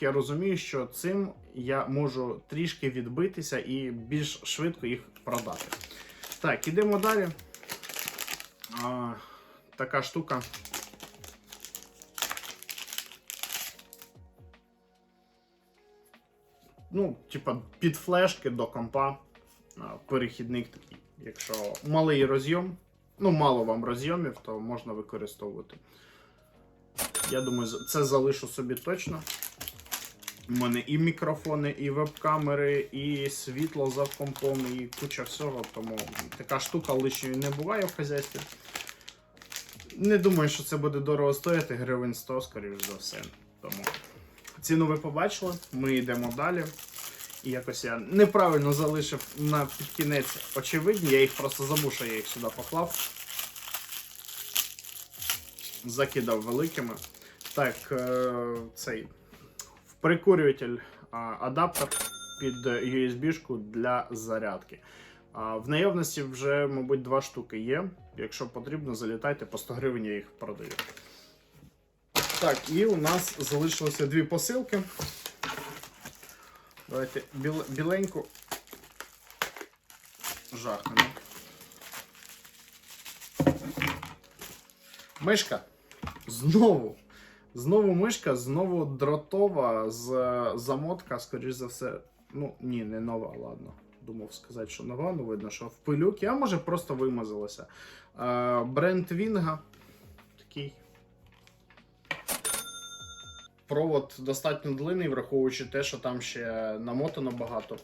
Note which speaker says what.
Speaker 1: Я розумію, що цим я можу трішки відбитися і більш швидко їх продати. Так, ідемо далі. А, така штука. Ну, типа, під флешки до компа. Перехідник такий. Якщо малий розйом, ну мало вам розйомів, то можна використовувати. Я думаю, це залишу собі точно. У мене і мікрофони, і веб-камери, і світло за компом, і куча всього, тому така штука лишньої не буває в хазяйстві. Не думаю, що це буде дорого стояти, гривень 100, скоріш за все. Тому ціну ви побачили, ми йдемо далі. І якось я неправильно залишив на під кінець очевидні, я їх просто забув, що я їх сюди поклав. Закидав великими. Так, е, цей прикурюватель адаптер під USB-шку для зарядки. В наявності вже, мабуть, два штуки є. Якщо потрібно, залітайте по 100 гривень, я їх продаю. Так, і у нас залишилося дві посилки. Давайте біл, біленьку жахнемо. Мишка. Знову. Знову мишка, знову дротова з замотка, скоріш за все. Ну, ні, не нова, ладно. Думав сказати, що нова, ну видно, що в пилюки, а може просто вимазалася. Е, Бренд Вінга. Такий. Провод достатньо длинний, враховуючи те, що там ще намотано багато.